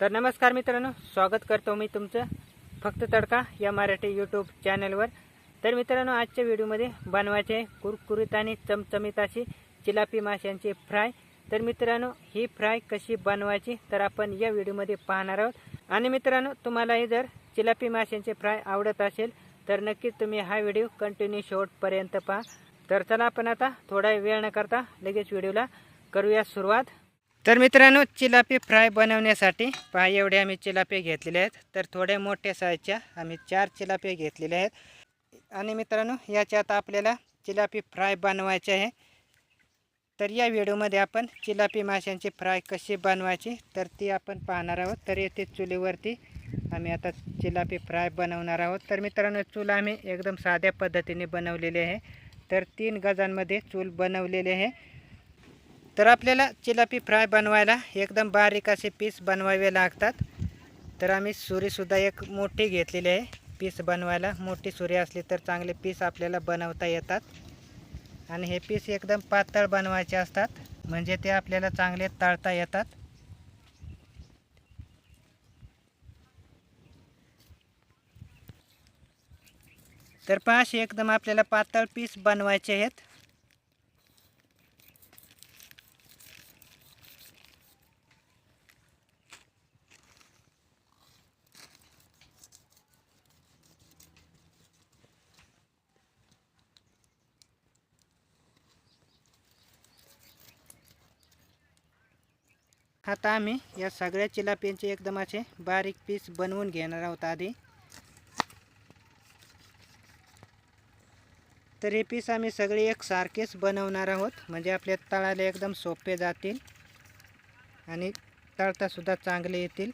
तर नमस्कार मित्रांनो स्वागत करतो मी तुमचं फक्त तडका या मराठी यूट्यूब चॅनलवर तर मित्रांनो आजच्या व्हिडिओमध्ये बनवायचे कुरकुरीत आणि चमचमीत अशी चिलापी माशांची फ्राय. तर मित्रांनो ही फ्राय कशी बनवायची तर आपण या व्हिडिओमध्ये पाहणार आहोत. आणि मित्रांनो तुम्हालाही जर चिलापी माशांची फ्राय आवडत असेल तर नक्कीच तुम्ही हा व्हिडिओ कंटिन्यू शेवटपर्यंत पहा. तर चला आपण आता थोडा वेळ न करता लगेच व्हिडिओला करूया सुरुवात. तर मित्रांनो चिलापी फ्राय बनवण्यासाठी पहा एवढे आम्ही चिलापी घेतलेले आहेत. तर थोड्या मोठ्या साईजच्या आम्ही चार चिलापी घेतलेले आहेत. आणि मित्रांनो याच्यात आपल्याला चिलापी फ्राय बनवायचे आहे. तर या व्हिडिओमध्ये आपण चिलापी माशांची फ्राय कशी बनवायची तर ती आपण पाहणार आहोत. तर येथे चुलीवरती आम्ही आता चिलापी फ्राय बनवणार आहोत. तर मित्रांनो चूल आम्ही एकदम साध्या पद्धतीने बनवलेली आहे. तर तीन गजांमध्ये चूल बनवलेले आहे. तर आपल्याला चिलापी फ्राय बनवायला एकदम बारीक असे पीस बनवावे लागतात. तर आम्ही सुरीसुद्धा एक मोठी घेतलेली आहे. पीस बनवायला मोठी सुरी असली तर चांगले पीस आपल्याला बनवता येतात. आणि हे पीस एकदम पातळ बनवायचे असतात. म्हणजे ते आपल्याला चांगले तळता येतात. तर पाच एकदम आपल्याला पातळ पीस बनवायचे आहेत. आता आम्ही या सगळ्या चिलापींचे एकदम असे बारीक पीस बनवून घेणार आहोत आधी. तर हे पीस आम्ही सगळे एकसारखेच बनवणार आहोत. म्हणजे आपल्या तळाला एकदम सोपे जातील आणि तळतासुद्धा चांगले येतील.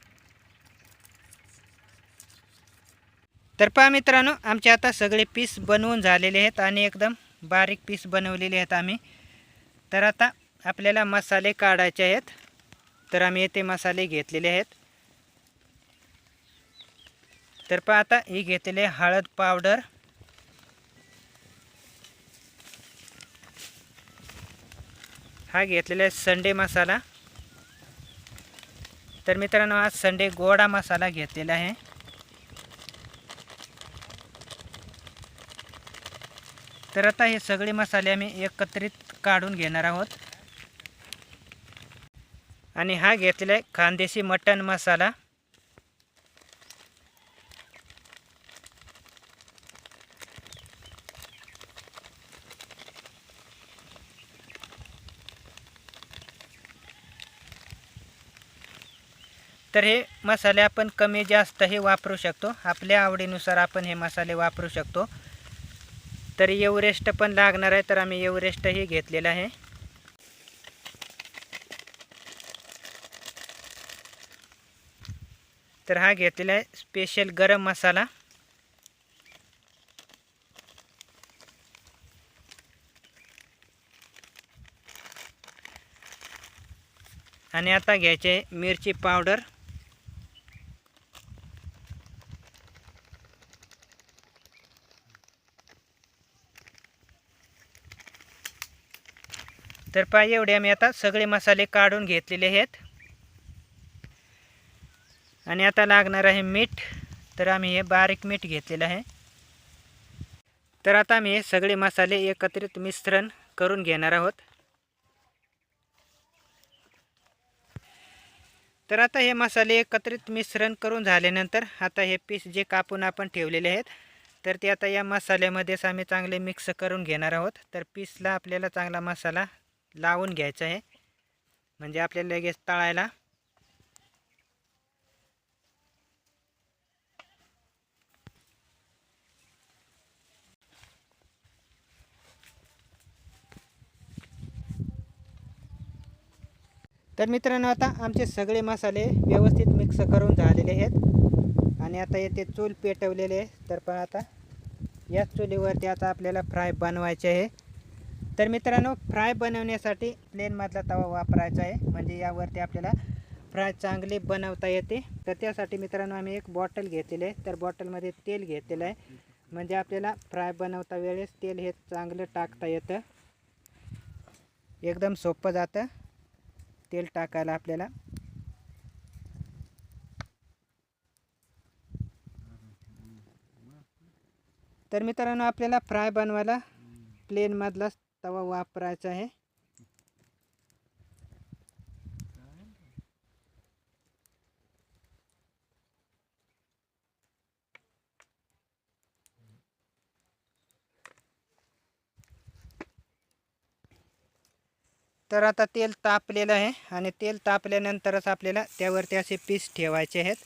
तर पहा मित्रांनो आमचे आता सगळे पीस बनवून झालेले आहेत आणि एकदम बारीक पीस बनवलेले आहेत आम्ही. तर आता आपल्याला मसाले काढायचे आहेत. तर आम्ही येथे मसाले घेतलेले आहेत. तर पहा आता ही घेतलेले हळद पावडर. हा घेतलेला आहे संडे मसाला. तर मित्रांनो हा संडे गोडा मसाला घेतलेला आहे. तर आता हे सगळे मसाले आम्ही एकत्रित काढून घेणार आहोत. आणि हा घेतलेला आहे खानदेशी मटन मसाला. तर हे मसाले आपण कमी जास्त हे वापरू शकतो. आपल्या आवडीनुसार आपण हे मसाले वापरू शकतो. तर एवरेस्ट पण लागणार आहे तर आम्ही एवरेस्टही घेतलेला आहे. तर हा घेतलेला आहे स्पेशल गरम मसाला. आणि आता घ्यायचे मिरची पावडर. तर पाहिजे एवढे आम्ही आता सगळे मसाले काढून घेतलेले आहेत. आणि आता लागणार आहे मीठ. तर आम्ही हे बारीक मीठ घेतलेलं आहे. तर आता आम्ही हे सगळे मसाले एकत्रित मिश्रण करून घेणार आहोत. तर आता हे मसाले एकत्रित मिश्रण करून झाल्यानंतर आता हे पीस जे कापून आपण ठेवलेले आहेत तर ते आता या मसाल्यामध्येच आम्ही चांगले मिक्स करून घेणार आहोत. तर पीसला आपल्याला चांगला मसाला लावून घ्यायचा आहे. म्हणजे आपल्याला लगेच तळायला तर मित्रांनो आता आमचे सगळे मसाले व्यवस्थित मिक्स करून झालेले आहेत. आणि आता येथे चूल पेटवलेले आहे. तर पण आता याच चुलीवरती आता आपल्याला फ्राय बनवायचे आहे. तर मित्रांनो फ्राय बनवण्यासाठी प्लेनमधला तवा वापरायचा आहे. म्हणजे यावरती आपल्याला फ्राय चांगले बनवता येते. तर त्यासाठी मित्रांनो आम्ही एक बॉटल घेतलेली आहे. तर बॉटलमध्ये तेल घेतलेलं आहे. म्हणजे आपल्याला फ्राय बनवता वेळेस तेल हे चांगलं टाकता येतं. एकदम सोपं जातं. तेल टाकायला आपल्याला. तर मित्रांनो आपल्याला फ्राय बनवायला प्लेनमधलाच तवा वापरायचा आहे. तर आता तेल तापलेलं आहे आणि तेल तापल्यानंतरच आपल्याला त्यावरती असे पीस ठेवायचे आहेत.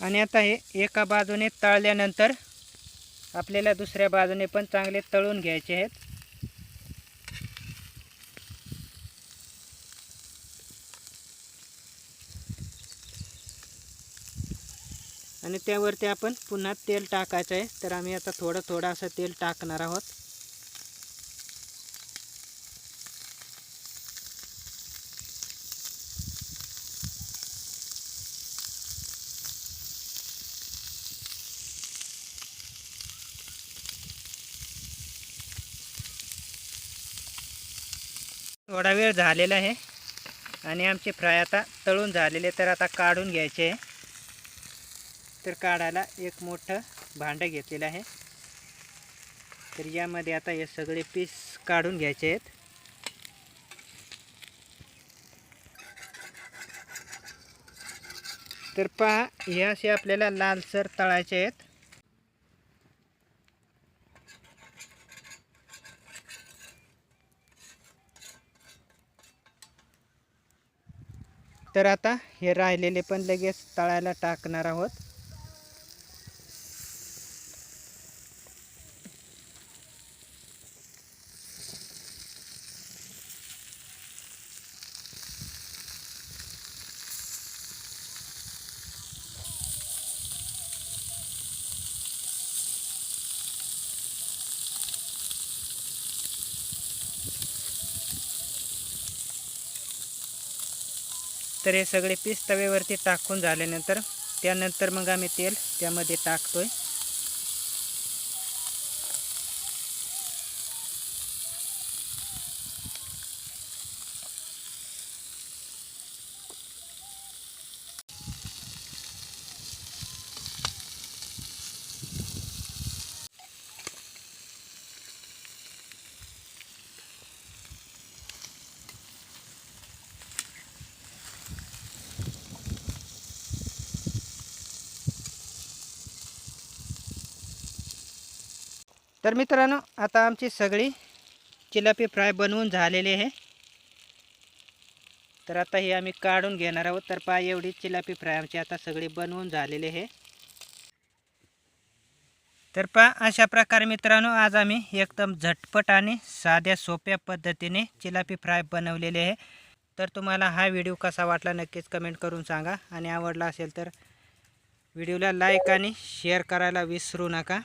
आणि आता हे एका बाजूने तळल्यानंतर आपल्याला दुसऱ्या बाजूने पण चांगले तळून घ्यायचे आहेत. आणि त्यावरती आपण पुन्हा तेल टाकायचं आहे. तर आम्ही आता थोडं थोडं असं तेल टाकणार आहोत. थोडा वेळ झालेला आहे. आणि आमचे फ्राय आता तळून झालेले तर आता काढून घ्यायचे आहे. तर काढायला एक मोठं भांडं घेतलेलं आहे. तर यामध्ये आता हे सगळे पीस काढून घ्यायचे आहेत. तर पहा हे असे आपल्याला लालसर तळायचे आहेत. तर आता हे राहिलेले पण लगेच तळायला टाकणार आहोत. तर हे सगळे पीस तव्यावरती टाकून झाल्यानंतर त्यानंतर मग आम्ही तेल त्यामध्ये टाकतो आहे तर मित्रांनो आता आमची सगळी चिलापी फ्राय बनवून झालेली आहे. तर आता हे आम्ही काढून घेणार आहोत. तर पहा एवढी चिलापी फ्राय आमची आता सगळी बनवून झालेली आहे. तर पहा अशा प्रकारे मित्रांनो आज आम्ही एकदम झटपट आणि साध्या सोप्या पद्धतीने चिलापी फ्राय बनवलेले आहे. तर तुम्हाला हा व्हिडिओ कसा वाटला नक्कीच कमेंट करून सांगा. आणि आवडला असेल तर व्हिडिओला लाईक आणि शेअर करायला विसरू नका.